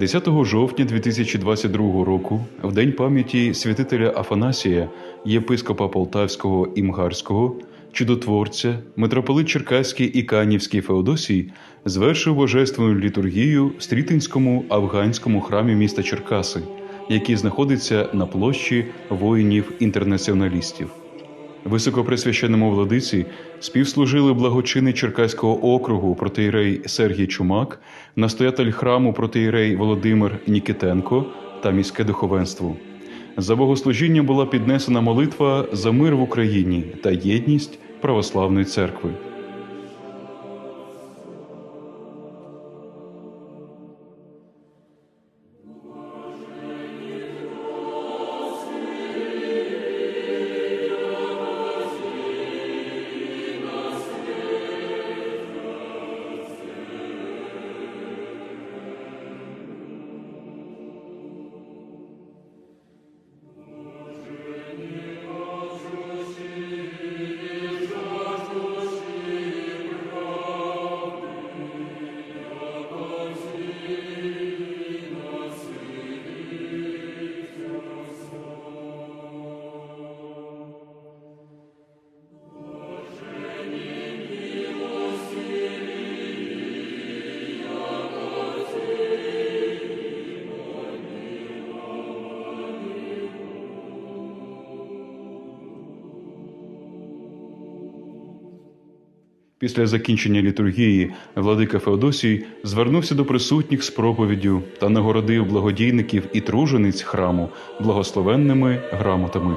10 жовтня 2022 року, в день пам'яті святителя Афанасія, єпископа Полтавського і Мгарського, чудотворця, митрополит Черкаський і Канівський Феодосій звершив божественну літургію в Стрітинському афганському храмі міста Черкаси, який знаходиться на площі воїнів-інтернаціоналістів. Високопресвященному владиці співслужили благочини Черкаського округу протиєрей Сергій Чумак, настоятель храму протиєрей Володимир Нікітенко та міське духовенство. За богослужінням була піднесена молитва за мир в Україні та єдність православної церкви. Після закінчення літургії владика Феодосій звернувся до присутніх з проповіддю та нагородив благодійників і тружениць храму благословенними грамотами.